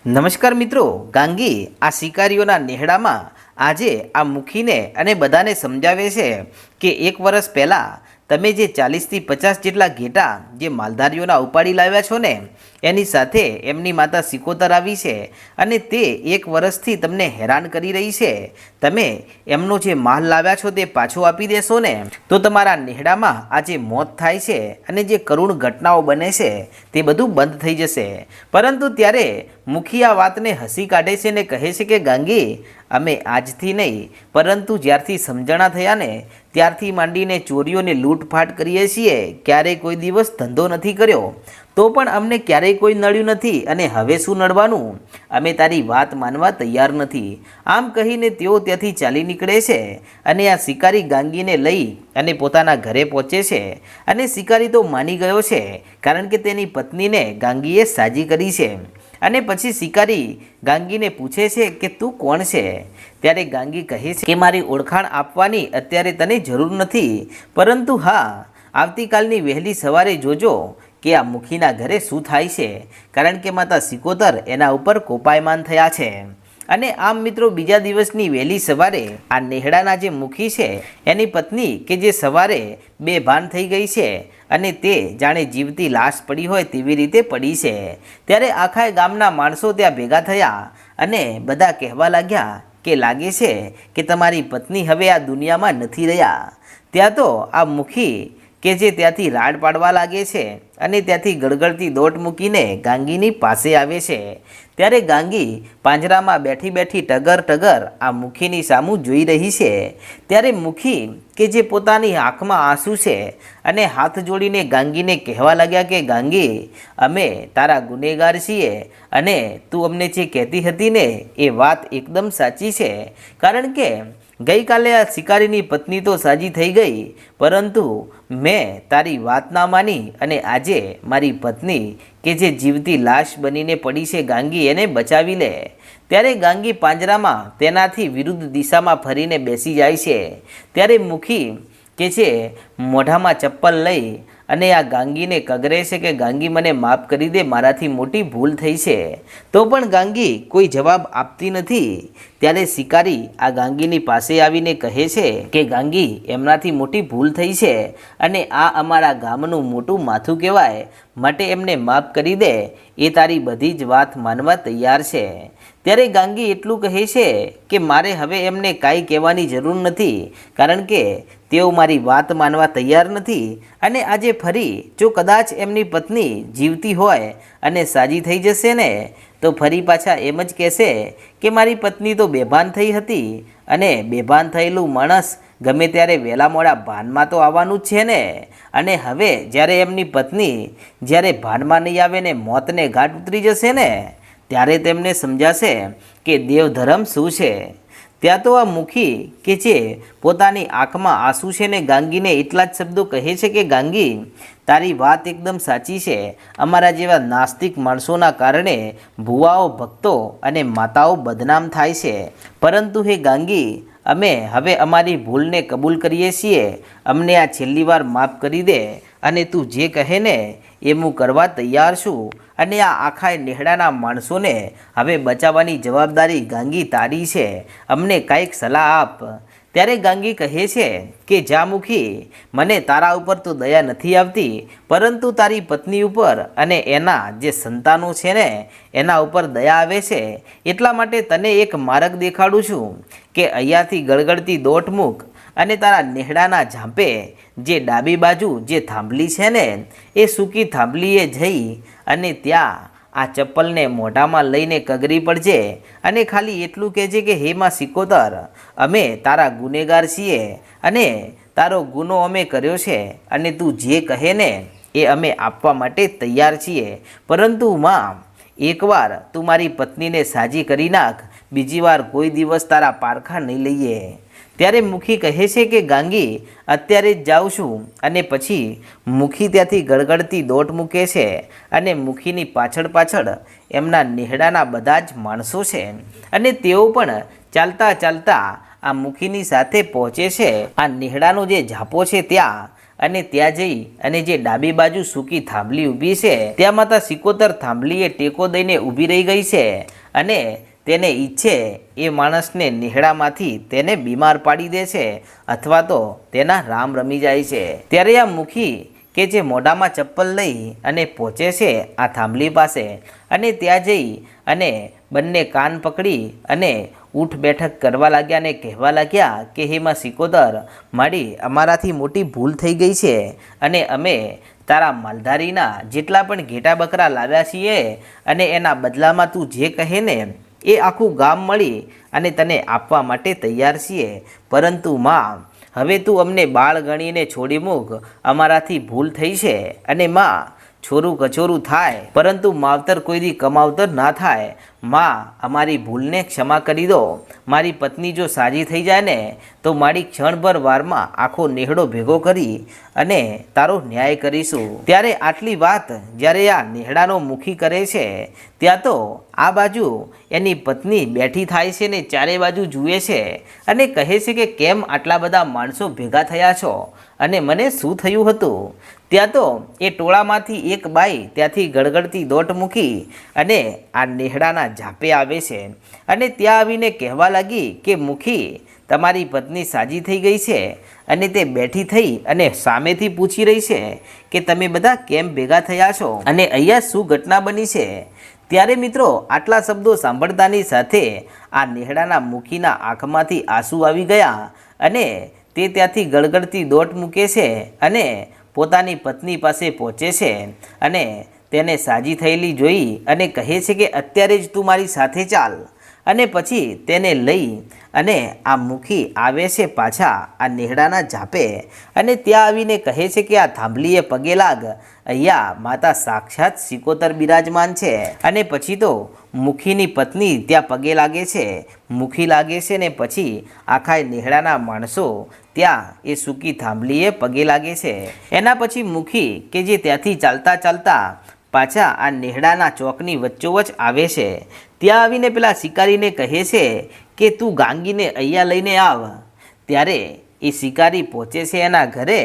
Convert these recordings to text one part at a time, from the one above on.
નમસ્કાર મિત્રો, ગાંગી આ શિકારીઓના નેહડામાં આજે આ મુખીને અને બધાને સમજાવે છે કે એક વર્ષ પહેલાં તમે જે ચાલીસથી પચાસ જેટલા ઘેટા જે માલધારીઓના ઉપાડી લાવ્યા છો ને, એની સાથે એમની માતા સિકોતર આવી છે અને તે એક વર્ષથી તમને હેરાન કરી રહી છે. તમે એમનો જે માલ લાવ્યા છો તે પાછો આપી દેશો ને? તો તમારા નેહડામાં આ જે મોત થાય છે અને જે કરુણ ઘટનાઓ બને છે તે બધું બંધ થઈ જશે. પરંતુ ત્યારે મુખી આ વાતને હસી કાઢે છે ને કહે છે કે, ગાંગી અમે આજથી નહીં, પરંતુ જ્યારથી સમજણા થયા ને, ત્યારથી માંડીને ચોરીઓને લૂંટફાટ કરીએ છીએ, ક્યારેય કોઈ દિવસ ધંધો નથી કર્યો. તો પણ અમને ક્યારેય કોઈ નડ્યું નથી અને હવે શું નડવાનું? અમે તારી વાત માનવા તૈયાર નથી. આમ કહીને તેઓ ત્યાંથી ચાલી નીકળે છે અને આ શિકારી ગાંગીને લઈ અને પોતાના ઘરે પહોંચે છે. અને શિકારી તો માની ગયો છે, કારણ કે તેની પત્નીને ગાંગીએ સાજી કરી છે. અને પછી શિકારી ગાંગીને પૂછે છે કે તું કોણ છે? ત્યારે ગાંગી કહે છે કે મારી ઓળખાણ આપવાની અત્યારે તને જરૂર નથી. પરંતુ હા, આવતીકાલની વહેલી સવારે જોજો કે આ મુખીના ઘરે શું થાય છે. કારણ કે માતા સિકોતર એના ઉપર કોપાયમાન થયા છે. અને આમ મિત્રો બીજા દિવસની વહેલી સવારે આ નેહડાના જે મુખી છે, એની પત્ની કે જે સવારે બેભાન થઈ ગઈ છે અને તે જાણે જીવતી લાશ પડી હોય તેવી રીતે પડી છે. ત્યારે આખા ગામના માણસો ત્યાં ભેગા થયા અને બધા કહેવા લાગ્યા કે લાગે છે કે તમારી પત્ની હવે આ દુનિયામાં નથી રહ્યા. ત્યાં તો આ મુખી કે જે ત્યાંથી રાડ પાડવા લાગે છે અને ત્યાંથી ગળગળતી દોટ મૂકીને ગાંગીની પાસે આવે છે. ત્યારે ગાંગી પાંજરામાં બેઠી બેઠી ટગર ટગર આ મુખીની સામું જોઈ રહી છે. ત્યારે મુખી કે જે પોતાની આંખમાં આંસુ છે અને હાથ જોડીને ગાંગીને કહેવા લાગ્યા કે, ગાંગી, અમે તારા ગુનેગાર છીએ અને તું અમને જે કહેતી હતી ને એ વાત એકદમ સાચી છે. કારણ કે ગઈકાલે આ શિકારીની પત્ની તો સાજી થઈ ગઈ, પરંતુ મેં તારી વાત ના માની અને આજે મારી પત્ની કે જે જીવતી લાશ બનીને પડી છે ગાંગી એને બચાવી લે. ત્યારે ગાંગી પાંજરામાં તેનાથી વિરુદ્ધ દિશામાં ફરીને બેસી જાય છે. ત્યારે મુખી કે છે મોઢામાં ચપ્પલ લઈ અને આ ગાંગીને કગરે છે કે ગાંગી મને માફ કરી દે, મારાથી મોટી ભૂલ થઈ છે. તો પણ ગાંગી કોઈ જવાબ આપતી નથી. ત્યારે શિકારી આ ગાંગીની પાસે આવીને કહે છે કે, ગાંગી, એમનાથી મોટી ભૂલ થઈ છે અને આ અમારા ગામનું મોટું માથું કહેવાય. માટે એમને માફ કરી દે, એ તારી બધી જ વાત માનવા તૈયાર છે. ત્યારે ગાંગી એટલું કહે છે કે મારે હવે એમને કાંઈ કહેવાની જરૂર નથી, કારણ કે તેઓ મારી વાત માનવા તૈયાર નથી અને આજે ફરી જો કદાચ એમની પત્ની જીવતી હોય અને સાજી થઈ જશે ને, તો ફરી પાછા એમ જ કહેશે કે મારી પત્ની તો બેભાન થઈ હતી અને બેભાન થયેલું માણસ ગમે ત્યારે વહેલા મોડા ભાનમાં તો આવવાનું જ છે ને. અને હવે જ્યારે એમની પત્ની જ્યારે ભાનમાં નહીં આવે ને મોતને ઘાટ ઉતરી જશે ને, ત્યારે તેમને સમજાશે કે દેવધર્મ શું છે. ત્યાં તો આ મુખી કે જે પોતાની આંખમાં આંસુ છે ને ગાંગીને એટલા જ શબ્દો કહે છે કે, ગાંગી, તારી વાત એકદમ સાચી છે. અમારા જેવા નાસ્તિક માણસોના કારણે ભુવાઓ, ભક્તો અને માતાઓ બદનામ થાય છે. પરંતુ હે ગાંગી, અમે હવે અમારી ભૂલને કબૂલ કરીએ છીએ. અમને આ છેલ્લી વાર માફ કરી દે. અને તું જે કહે ને એ હું કરવા તૈયાર છું અને આ આખા નેહડાના માણસોને હવે બચાવવાની જવાબદારી ગાંગી તારી છે. અમને કાંઈક સલાહ આપ. ત્યારે ગાંગી કહે છે કે જામુખી મને તારા ઉપર તો દયા નથી આવતી, પરંતુ તારી પત્ની ઉપર અને એના જે સંતાનો છે ને, એના ઉપર દયા આવે છે. એટલા માટે તને એક માર્ગ દેખાડું છું કે અહીંયાથી ગળગળતી દોટ મૂક અને તારા નેહડાના ઝાંપે જે ડાબી બાજુ જે થાંભલી છે ને, એ સૂકી થાંભલીએ જઈ અને ત્યાં આ ચપ્પલને મોઢામાં લઈને કગરી પડજે અને ખાલી એટલું કહેજે કે હેમાં સિકોતર, અમે તારા ગુનેગાર છીએ અને તારો ગુનો અમે કર્યો છે અને તું જે કહે ને, એ અમે આપવા માટે તૈયાર છીએ. પરંતુ માં, એકવાર તું મારી પત્નીને સાજી કરી નાખ બીજી વાર કોઈ દિવસ તારા પારખા નહીં લઈએ. ત્યારે મુખી કહે છે કે, ગાંગી, અત્યારે જ જાઉં છું. અને પછી મુખી ત્યાંથી ગળગળતી દોટ મૂકે છે અને મુખીની પાછળ પાછળ એમના નેહડાના બધા જ માણસો છે. અને તેઓ પણ ચાલતા ચાલતા આ મુખીની સાથે પહોંચે છે. આ નેહડાનો જે ઝાપો છે ત્યાં અને ત્યાં જઈ અને જે ડાબી બાજુ સૂકી થાંભલી ઊભી છે, ત્યાં માતા સિકોતર થાંભલીએ ટેકો દઈને ઊભી રહી ગઈ છે અને તેને ઈચ્છે એ માણસને નિહળામાંથી તેને બીમાર પાડી દે છે અથવા તો તેના રામ રમી જાય છે. ત્યારે આ મુખી કે જે મોઢામાં ચપ્પલ લઈ અને પહોંચે છે આ થાંભલી પાસે અને ત્યાં જઈ અને બંને કાન પકડી અને ઊઠ બેઠક કરવા લાગ્યા અને કહેવા લાગ્યા કે હેમાં સિકોદર, મારી અમારાથી મોટી ભૂલ થઈ ગઈ છે અને અમે તારા માલધારીના જેટલા પણ ઘેટા બકરા લાવ્યા છીએ અને એના બદલામાં તું જે કહે ને એ આખું ગામ મળી અને તને આપવા માટે તૈયાર છીએ. પરંતુ માં, હવે તું અમને બાળ ગણીને છોડી મૂક. અમારાથી ભૂલ થઈ છે. અને માં છોરું કચોરું થાય, પરંતુ માવતર કોઈ દી કમાવતર ના થાય. માં, અમારી ભૂલને ક્ષમા કરી દો. મારી પત્ની જો સાજી થઈ જાય ને, તો મારી ક્ષણભર વારમાં આખો નેહડો ભેગો કરી અને તારો ન્યાય કરીશું. ત્યારે આટલી વાત જ્યારે આ નેહડાનો મુખી કરે છે, ત્યાં તો આ બાજુ એની પત્ની બેઠી થાય છે ને ચારે બાજુ જુએ છે અને કહે છે કે કેમ આટલા બધા માણસો ભેગા થયા છો? અને મને શું થયું હતું? ત્યાં તો એ ટોળામાંથી એક બાઈ ત્યાંથી ગળગળતી દોટ મૂકી અને આ નેહડાના ઝાપે આવે છે. અને ત્યાં આવીને કહેવા લાગી કે, મુખી, તમારી પત્ની સાજી થઈ ગઈ છે અને તે બેઠી થઈ અને સામેથી પૂછી રહી છે કે તમે બધા કેમ ભેગા થયા છો? અને અહીંયા શું ઘટના બની છે? ત્યારે મિત્રો આટલા શબ્દો સાંભળતાની સાથે આ નેહડાના મુખીના આંખમાંથી આંસુ આવી ગયા અને તે ત્યાંથી ગળગળતી દોટ મૂકે છે અને પોતાની પત્ની પાસે પહોંચે છે અને તેને સાજી થયેલી જોઈ અને કહે છે કે અત્યારે જ તું મારી સાથે ચાલ. અને પછી તેને લઈ અને આ મુખી આવે છે પાછા આ નેહડાના ઝાપે અને ત્યાં આવીને કહે છે કે આ થાંભલીએ પગે લાગ. અહીંયા માતા સાક્ષાત સિકોતર બિરાજમાન છે. અને પછી તો મુખીની પત્ની ત્યાં પગે લાગે છે. મુખી લાગે છે ને પછી આખા નેહડાના માણસો ત્યાં એ સૂકી થાંભલીએ પગે લાગે છે. એના પછી મુખી કે જે ત્યાંથી ચાલતા ચાલતા પાછા આ નેહડાના ચોકની વચ્ચોવચ આવે છે. ત્યાં આવીને પેલા શિકારીને કહે છે કે તું ગાંગીને અહીંયા લઈને આવ. ત્યારે એ શિકારી પહોંચે છે એના ઘરે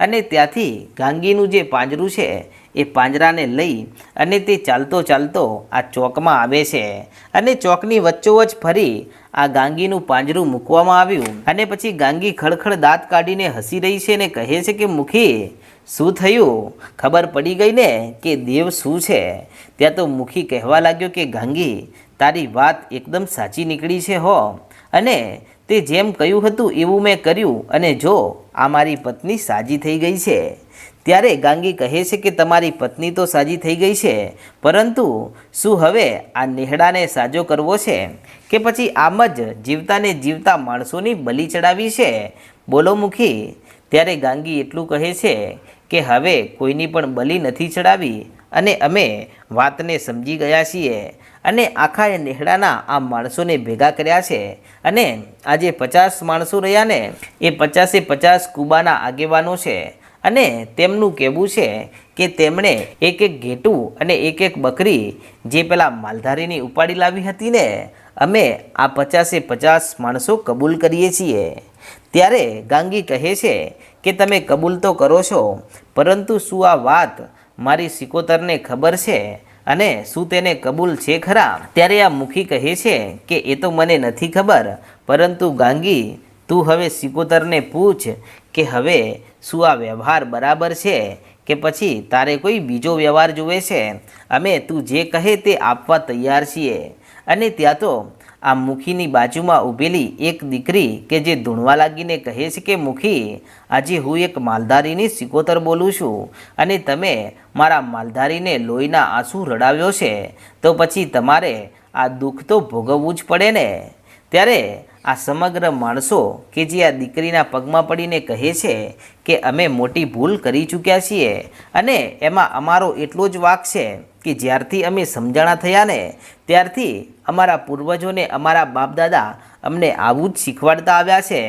અને ત્યાંથી ગાંગીનું જે પાંજરું છે એ પાંજરાને લઈ અને તે ચાલતો ચાલતો આ ચોકમાં આવે છે. અને ચોકની વચ્ચોવચ ફરી આ ગાંગીનું પાંજરું મૂકવામાં આવ્યું. અને પછી ગાંગી ખળખળ દાંત કાઢીને હસી રહી છે અને કહે છે કે, મુખી શું થયું? ખબર પડી ગઈ ને કે દેવ શું છે? ત્યાં તો મુખી કહેવા લાગ્યો કે, ગાંગી, તારી વાત એકદમ સાચી નીકળી છે હો. અને તે જેમ કહ્યું હતું એવું મેં કર્યું અને જો આ મારી પત્ની સાજી થઈ ગઈ છે. ત્યારે ગાંગી કહે છે કે, તમારી પત્ની તો સાજી થઈ ગઈ છે, પરંતુ શું હવે આ નેહડાને સાજો કરવો છે? કે પછી આમ જ જીવતાને જીવતા માણસોની બલી ચડાવી છે? બોલો મુખી. ત્યારે ગાંગી એટલું કહે છે કે હવે કોઈની પણ બલી નથી ચડાવી અને અમે વાતને સમજી ગયા છીએ અને આખા એ નેહડાના આ માણસોને ભેગા કર્યા છે અને આ જે પચાસ માણસો રહ્યા ને એ પચાસે પચાસ કુબાના આગેવાનો છે અને તેમનું કહેવું છે કે તેમણે એક એક ઘેટું અને એક એક બકરી જે પેલા માલધારીની ઉપાડી લાવી હતી ને અમે આ પચાસે પચાસ માણસો કબૂલ કરીએ છીએ. ત્યારે ગાંગી કહે છે કે તમે કબૂલ તો કરો છો, પરંતુ શું આ વાત મારી સિકોતરને ખબર છે? અને શું તેને કબૂલ છે ખરા? ત્યારે આ મુખી કહે છે કે, એ તો મને નથી ખબર, પરંતુ ગાંગી, તું હવે સિકોતરને પૂછ કે હવે શું આ વ્યવહાર બરાબર છે કે પછી તારે કોઈ બીજો વ્યવહાર જુએ છે? અમે તું જે કહે તે આપવા તૈયાર છીએ. અને ત્યાં તો આ મુખીની બાજુમાં ઊભેલી એક દીકરી કે જે ધૂણવા લાગીને કહે છે કે, મુખી, આજે હું એક માલધારીની સિકોતર બોલું છું અને તમે મારા માલધારીને લોહીના આંસુ રડાવ્યો છે, તો પછી તમારે આ દુઃખ તો ભોગવવું જ પડે ને? ત્યારે આ સમગ્ર માણસો કે જે આ દીકરીના પગમાં પડીને કહે છે કે, અમે મોટી ભૂલ કરી ચૂક્યા છીએ અને એમાં અમારો એટલો જ વાક છે. કે જ્યારથી અમે સમજાણા થયા ને, ત્યારથી અમારા પૂર્વજોને અમારા બાપદાદા અમને આવું જ શીખવાડતા આવ્યા છે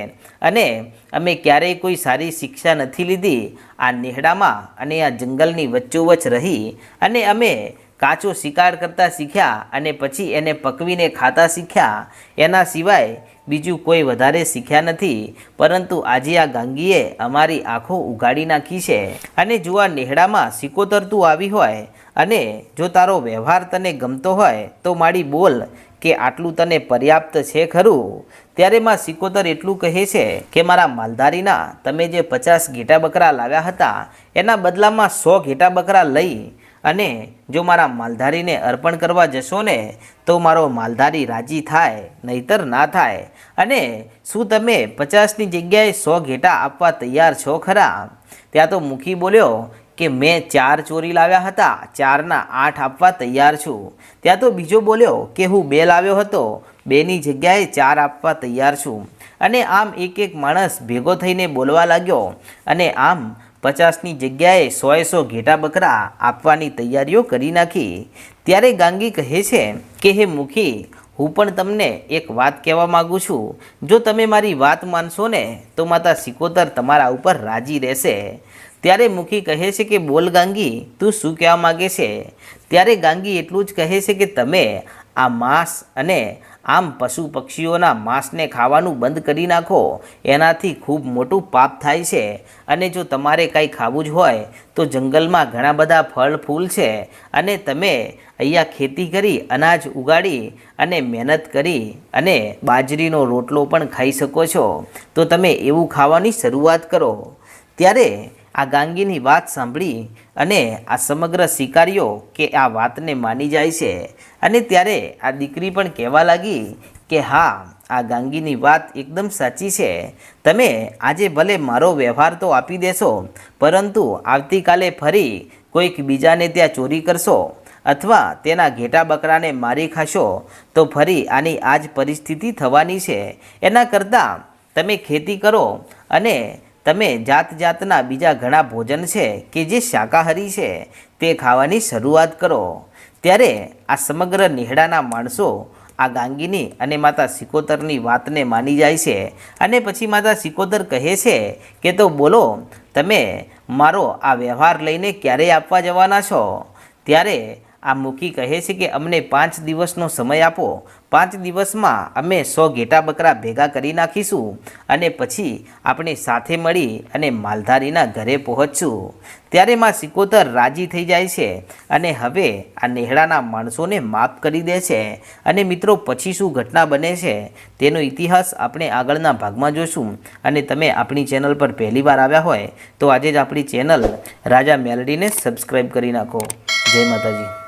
અને અમે ક્યારેય કોઈ સારી શિક્ષા નથી લીધી. આ નેહડામાં અને આ જંગલની વચ્ચોવચ રહી અને અમે કાચો શિકાર કરતા શીખ્યા અને પછી એને પકવીને ખાતા શીખ્યા. એના સિવાય બીજું કોઈ વધારે શીખ્યા નથી. પરંતુ આજે આ ગાંગીએ અમારી આંખો ઉગાડી નાખી છે. અને જો આ નેહડામાં સિકોતર તું આવી હોય અને જો તારો વ્યવહાર તને ગમતો હોય, તો મારી બોલ કે આટલું તને પર્યાપ્ત છે ખરું? ત્યારે માં સિકોતર એટલું કહે છે કે, મારા માલધારીના, તમે જે પચાસ ઘેટા બકરા લાવ્યા હતા, એના બદલામાં સો ઘેટા બકરા લઈ અને જો મારા માલધારીને અર્પણ કરવા જશો ને, તો મારો માલધારી રાજી થાય, નહીતર ના થાય. અને શું તમે પચાસની જગ્યાએ સો ઘેટા આપવા તૈયાર છો ખરા? ત્યાં તો મુખી બોલ્યો કે મેં ચાર ચોરી લાવ્યા હતા, ચારના આઠ આપવા તૈયાર છું. ત્યાં તો બીજો બોલ્યો કે હું બે લાવ્યો હતો, બેની જગ્યાએ ચાર આપવા તૈયાર છું. અને આમ એક એક માણસ ભેગો થઈને બોલવા લાગ્યો. અને આમ પચાસની જગ્યાએ સોએ સો ઘેટા બકરા આપવાની તૈયારીઓ કરી નાખી. ત્યારે ગાંગી કહે છે કે, હે મુખી, હું પણ તમને એક વાત કહેવા માગું છું. જો તમે મારી વાત માનશો ને, તો માતા સિકોતર તમારા ઉપર રાજી રહેશે. ત્યારે મુખી કહે છે કે, બોલ ગાંગી, તું શું કહેવા માગે છે? ત્યારે ગાંગી એટલું જ કહે છે કે, તમે આ માંસ અને આમ પશુ પક્ષીઓના માંસને ખાવાનું બંધ કરી નાખો. એનાથી ખૂબ મોટું પાપ થાય છે. અને જો તમારે કાંઈ ખાવું જ હોય, તો જંગલમાં ઘણા બધા ફળ, ફૂલ છે. અને તમે અહીંયા ખેતી કરી, અનાજ ઉગાડી અને મહેનત કરી અને બાજરીનો રોટલો પણ ખાઈ શકો છો. તો તમે એવું ખાવાની શરૂઆત કરો. ત્યારે આ ગાંગીની વાત સાંભળી અને આ સમગ્ર શિકારીઓ કે આ વાતને માની જાય છે. અને ત્યારે આ દીકરી પણ કહેવા લાગી કે, હા, આ ગાંગીની વાત એકદમ સાચી છે. તમે આજે ભલે મારો વ્યવહાર તો આપી દેશો, પરંતુ આવતીકાલે ફરી કોઈક બીજાને ત્યાં ચોરી કરશો અથવા તેના ઘેટા બકરાને મારી ખાશો, તો ફરી આની આ જ પરિસ્થિતિ થવાની છે. એના કરતાં તમે ખેતી કરો અને તમે જાત જાતના બીજા ઘણા ભોજન છે કે જે શાકાહારી છે, તે ખાવાની શરૂઆત કરો. ત્યારે આ સમગ્ર નિહડાના માણસો આ ગાંગીની અને માતા સિકોતરની વાતને માની જાય છે અને પછી માતા સિકોતર કહે છે કે તો બોલો, તમે મારો આ વ્યવહાર લઈને ક્યારે આપવા જવાના છો? ત્યારે આ મુખી કહે છે કે અમને પાંચ દિવસનો સમય આપો. પાંચ દિવસમાં અમે સો ઘેટા બકરા ભેગા કરી નાખીશું અને પછી આપણે સાથે મળી અને માલધારીના ઘરે પહોંચશું. ત્યારે માં સિકોતર રાજી થઈ જાય છે અને હવે આ નેહડાના માણસોને માફ કરી દે છે. અને મિત્રો, પછી શું ઘટના બને છે તેનો ઇતિહાસ આપણે આગળના ભાગમાં જોશું. અને તમે આપણી ચેનલ પર પહેલીવાર આવ્યા હોય તો આજે જ આપણી ચેનલ રાજા મેલડીને સબસ્ક્રાઈબ કરી નાખો. જય માતાજી.